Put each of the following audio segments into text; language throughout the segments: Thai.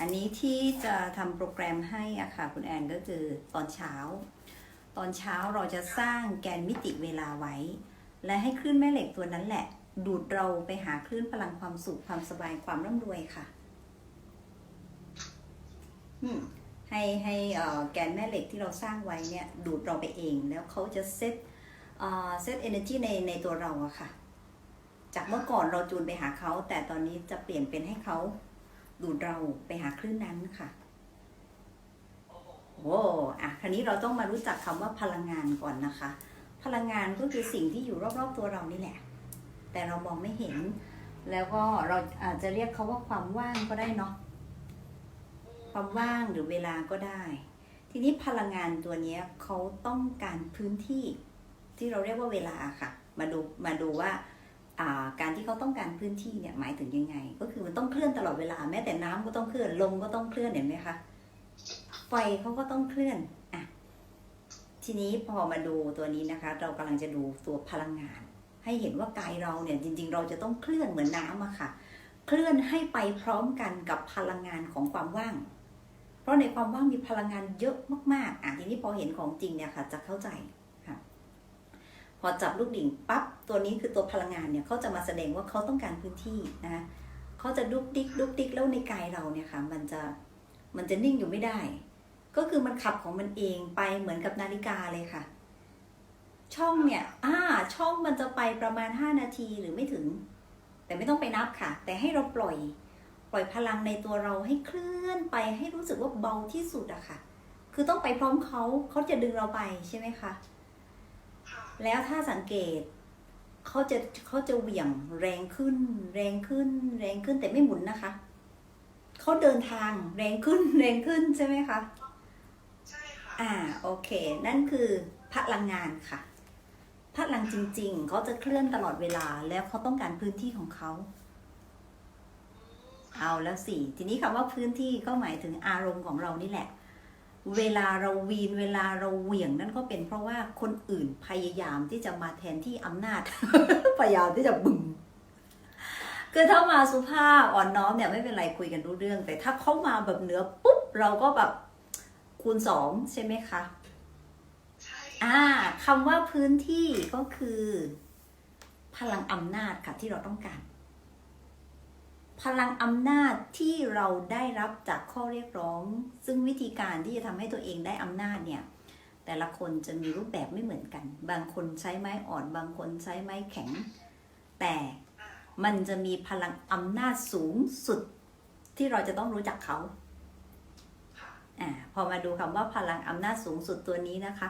อันนี้ที่จะทำโปรแกรมให้อะค่ะคุณแอนก็คือตอนเช้า ตอนเช้าเราจะสร้างแกนมิติเวลาไว้ และให้คลื่นแม่เหล็กตัวนั้นแหละ ดูดเราไปหาคลื่นพลังความสุขความสบายความร่ำรวยค่ะอืมให้ให้เอ่อแกนแม่เหล็กที่เราสร้างไว้เนี่ยดูดเราไปเอง แล้วเขาจะเซตเอ่อเซตเอเนจีในในตัวเราอะค่ะ จากเมื่อก่อนเราจูนไปหาเขา แต่ตอนนี้จะเปลี่ยนเป็นให้เขา ดูดเราไปหาคลื่นนั้นค่ะโอ้อะคราวนี้เราต้องมารู้จักคำว่าพลังงานก่อนนะคะ พลังงานก็คือสิ่งที่อยู่รอบๆตัวเรานี่แหละ แต่เรามองไม่เห็น แล้วก็เราอาจจะเรียกเขาว่าความว่างก็ได้เนาะ ความว่างหรือเวลาก็ได้ ทีนี้พลังงานตัวนี้เขาต้องการพื้นที่ที่เราเรียกว่าเวลาค่ะ มาดูมาดูว่า การที่เขาต้องการพื้นที่เนี่ยหมายถึงยังไง ก็คือมันต้องเคลื่อนตลอดเวลาแม้แต่น้ำก็ต้องเคลื่อนลมก็ต้องเคลื่อนเห็นไหมคะไฟเขาก็ต้องเคลื่อนอะทีนี้พอมาดูตัวนี้นะคะ เรากำลังจะดูตัวพลังงาน ให้เห็นว่ากายเราเนี่ยจริง ๆ เราจะต้องเคลื่อนเหมือนน้ำอะค่ะ เคลื่อนให้ไปพร้อมกันกับพลังงานของความว่าง เพราะในความว่างมีพลังงานเยอะมากๆอะทีนี้พอเห็นของจริงเนี่ยค่ะ จะเข้าใจ พอจับลูกดิ่งปั๊บตัวนี้คือตัวพลังงานเนี่ยเขาจะมาแสดงว่าเขาต้องการพื้นที่นะคะเขาจะดุกดิกดุกดิกแล้วในกายเราเนี่ยค่ะมันจะมันจะนิ่งอยู่ไม่ได้ ก็คือมันขับของมันเองไปเหมือนกับนาฬิกาเลยค่ะ ช่องเนี่ยอ่าช่องมันจะไปประมาณ 5 นาทีหรือไม่ถึง แต่ไม่ต้องไปนับค่ะ แต่ให้เราปล่อยปล่อยพลังในตัวเราให้เคลื่อนไปให้รู้สึกว่าเบาที่สุดอะค่ะ คือต้องไปพร้อมเขาเขาจะดึงเราไปใช่ไหมคะค่ะ แล้วถ้าสังเกตเขาจะเขาจะเหวี่ยงแรงขึ้น แรงขึ้น แรงขึ้นแต่ไม่หมุนนะคะเขาเดินทางแรงขึ้นแรงขึ้นใช่ไหมคะใช่ค่ะอ่าโอเค นั่นคือพลังงานค่ะพลังจริง ๆเขาจะเคลื่อนตลอดเวลาแล้วเขาต้องการพื้นที่ของเขาเอาแล้วสิทีนี้คำว่าพื้นที่ก็หมายถึงอารมณ์ของเรานี่แหละ เวลาเราวีนเวลาเราเหวี่ยงนั่นก็เป็นเพราะว่าคนอื่นพยายามที่จะมาแทนที่อำนาจ พยายามที่จะบึงคือถ้ามาสุภาพอ่อนน้อมเนี่ยไม่เป็นไรคุยกันรู้เรื่อง แต่ถ้าเขามาแบบเหนือปุ๊บเราก็แบบคูณสองใช่ไหมคะใช่อ่าคำว่าพื้นที่ก็คือ พลังอำนาจค่ะที่เราต้องการ พลังอำนาจที่เราได้รับจากข้อเรียกร้อง ซึ่งวิธีการที่จะทำให้ตัวเองได้อำนาจเนี่ยแต่ละคนจะมีรูปแบบไม่เหมือนกัน บางคนใช้ไม้อ่อน บางคนใช้ไม้แข็ง แต่มันจะมีพลังอำนาจสูงสุดที่เราจะต้องรู้จักเขาอ่าพอมาดูคำว่าพลังอำนาจสูงสุดตัวนี้นะคะ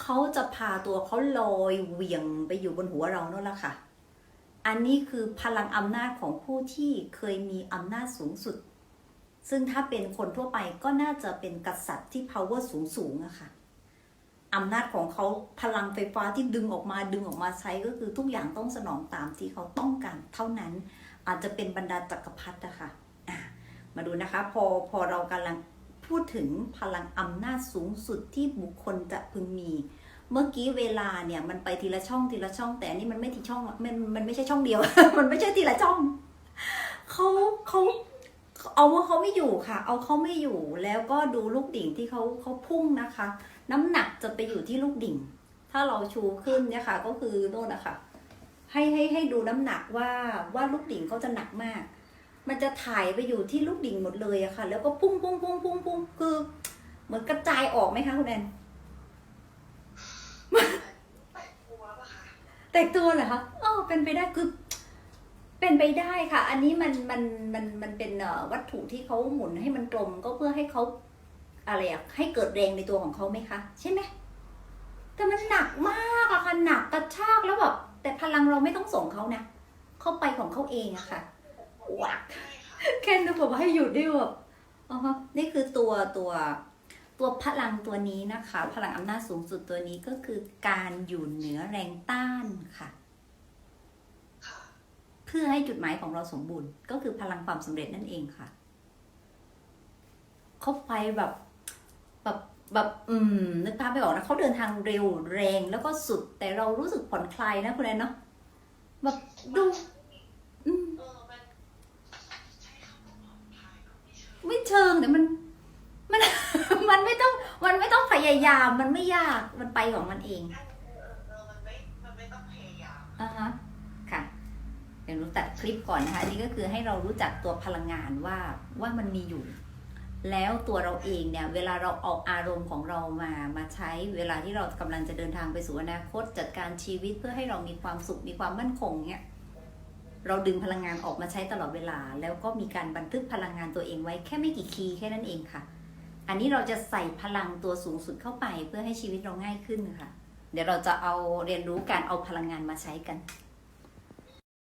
เขาจะพาตัวเขาลอยเหวี่ยงไปอยู่บนหัวเราโน่นละค่ะ อันนี้คือพลังอำนาจของผู้ที่เคยมีอำนาจสูงสุด ซึ่งถ้าเป็นคนทั่วไปก็น่าจะเป็นกษัตริย์ที่ power สูงสูงๆอะค่ะอำนาจของเขาพลังไฟฟ้าที่ดึงออกมาดึงออกมาใช้ก็คือทุกอย่างต้องสนองตามที่เขาต้องการเท่านั้น อาจจะเป็นบรรดาจักรพรรดิอะค่ะะมาดูนะคะ พอพอเรากำลังพูดถึงพลังอำนาจสูงสุดที่บุคคลจะพึงมี เมื่อกี้เวลาเนี่ยมันไปทีละช่องทีละช่อง แต่อันนี้มันไม่ทีช่องมันมันไม่ใช่ช่องเดียว มันไม่ใช่ทีละช่องเขาเขาเอาว่าเขาไม่อยู่ค่ะ เอาเขาไม่อยู่แล้วก็ดูลูกดิ่งที่เขาเขาพุ่งนะคะ น้ำหนักจะไปอยู่ที่ลูกดิ่ง ถ้าเราชูขึ้นเนี่ยค่ะ ก็คือโน่นนะคะให้ให้ให้ดูน้ำหนักว่าว่าลูกดิ่งเขาจะหนักมาก มันจะถ่ายไปอยู่ที่ลูกดิ่งหมดเลยอะค่ะ แล้วก็พุ่งพุ่งพุ่งพุ่งพุ่งคือ เหมือนกระจายออกไหมคะคุณแอน แปะหัวปะคะ แตกตัวเหรอคะอ๋อเป็นไปได้คือเป็นไปได้ค่ะ อันนี้มันมันมันมันเป็นเอ่อวัตถุที่เขาหมุนให้มันกลมก็เพื่อให้เขาอะไรอะให้เกิดแรงในตัวของเขาไหมคะ ใช่ไหมแต่มันหนักมากอะค่ะหนักกระชากแล้วแบบแต่พลังเราไม่ต้องส่งเขานะเขาไปของเขาเองอะค่ะวักใช่ค่ะแค่นึกแบบให้หยุดได้แบบอ๋อฮะนี่คือตัวตัว ตัวพลังตัวนี้นะคะ พลังอำนาจสูงสุดตัวนี้ก็คือการอยู่เหนือแรงต้านค่ะ เพื่อให้จุดหมายของเราสมบูรณ์ ก็คือพลังความสำเร็จนั่นเองค่ะเขาไปแบบแบบแบบอืมนึกภาพไม่ออกนะเขาเดินทางเร็วแรงแล้วก็สุด แต่เรารู้สึกผ่อนคลายนะคุณแอนเนาะแบบดูไม่เชิงเชิงแต่มันมัน มันไม่ต้อง มันไม่ต้องพยายามมันไม่ยากมันไปของมันเองเออเออเออมันไม่มันไม่ต้องพยายามอ่าฮะค่ะ เดี๋ยวหนูตัดคลิปก่อนนะคะอันนี่ก็คือให้เรารู้จักตัวพลังงานว่าว่ามันมีอยู่ แล้วตัวเราเองเนี่ย เวลาเราเอาอารมณ์ของเรามามาใช้เวลาที่เรากำลังจะเดินทางไปสู่อนาคตจัดการชีวิตเพื่อให้เรามีความสุขมีความมั่นคงเนี่ยเราดึงพลังงานออกมาใช้ตลอดเวลา แล้วก็มีการบันทึกพลังงานตัวเองไว้แค่ไม่กี่คีย์แค่นั้นเองค่ะ อันนี้เราจะใส่พลังตัวสูงสุดเข้าไปเพื่อให้ชีวิตเราง่ายขึ้นค่ะ เดี๋ยวเราจะเอาเรียนรู้การเอาพลังงานมาใช้กัน